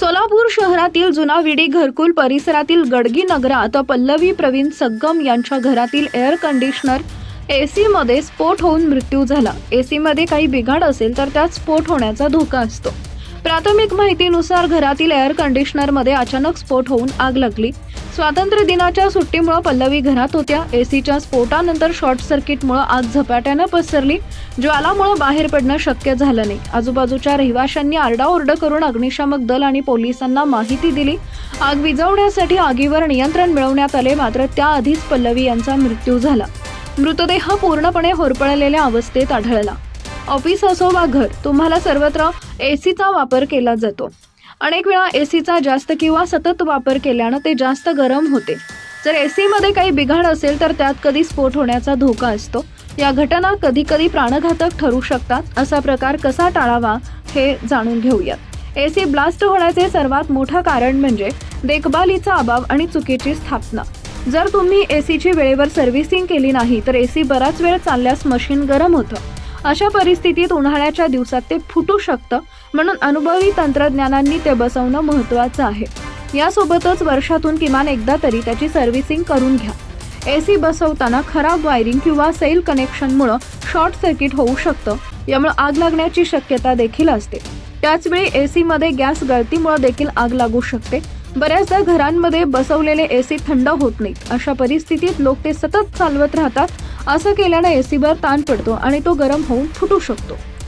सोलापूर शहरातील जुना विडी घरकुल परिसरातील गडगी नगरात पल्लवी प्रवीण सग्गम यांच्या घरातील एअर कंडिशनर एसी मध्ये स्फोट होऊन मृत्यू झाला. एसी मध्ये काही बिघाड असेल तर त्यात स्फोट होण्याचा धोका असतो. प्राथमिक माहितीनुसार घरातील एअर कंडिशनरमध्ये अचानक स्फोट होऊन आग लागली. स्वातंत्र्य दिनाच्या सुट्टीमुळे पल्लवी घरात होत्या. एसीच्या स्फोटानंतर शॉर्ट सर्किटमुळे आग झपाट्यानं पसरली ज्वालामुळे बाहेर पडणं शक्य झालं नाही. आजूबाजूच्या रहिवाशांनी आरडाओरड करून अग्निशामक दल आणि पोलिसांना माहिती दिली. आग विझवण्यासाठी आगीवर नियंत्रण मिळवण्यात आले मात्र त्याआधीच पल्लवी यांचा मृत्यू झाला. मृतदेह पूर्णपणे होरपळलेल्या अवस्थेत आढळला. ऑफिस असो वा घर तुम्हाला सर्वत्र एसीचा वापर केला जातो. अनेक वेळा एसीचा जास्त किंवा सतत वापर केल्यानं ते जास्त गरम होते. जर एसीमध्ये काही बिघाड असेल तर त्यात कधी स्फोट होण्याचा धोका असतो. या घटना कधी कधी प्राणघातक ठरू शकतात असा प्रकार कसा टाळावा हे जाणून घेऊयात. एसी ब्लास्ट होण्याचे सर्वात मोठं कारण म्हणजे देखभालीचा अभाव आणि चुकीची स्थापना. जर तुम्ही एसीची वेळेवर सर्व्हिसिंग केली नाही तर एसी बराच वेळ चालल्यास मशीन गरम होतं. अशा परिस्थितीत उन्हाळ्याच्या दिवसात ते फुटू शकतं म्हणून अनुभवी तंत्रज्ञानांनी ते बसवणं महत्त्वाचं आहे. यासोबतच वर्षातून किमान एकदा तरी त्याची सर्व्हिसिंग करून घ्या. ए सी बसवताना खराब वायरिंग किंवा सेल कनेक्शनमुळं शॉर्ट सर्किट होऊ शकतं यामुळे आग लागण्याची शक्यता देखील असते. त्याचवेळी ए सीमध्ये गॅस गळतीमुळे देखील आग लागू शकते. बऱ्याचदा घरांमध्ये बसवलेले ए सी थंड होत नाहीत. अशा परिस्थितीत लोक ते सतत चालवत राहतात. असं केल्याने सीवर ताण पडतो आणि तो गरम होऊन फुटू शकतो.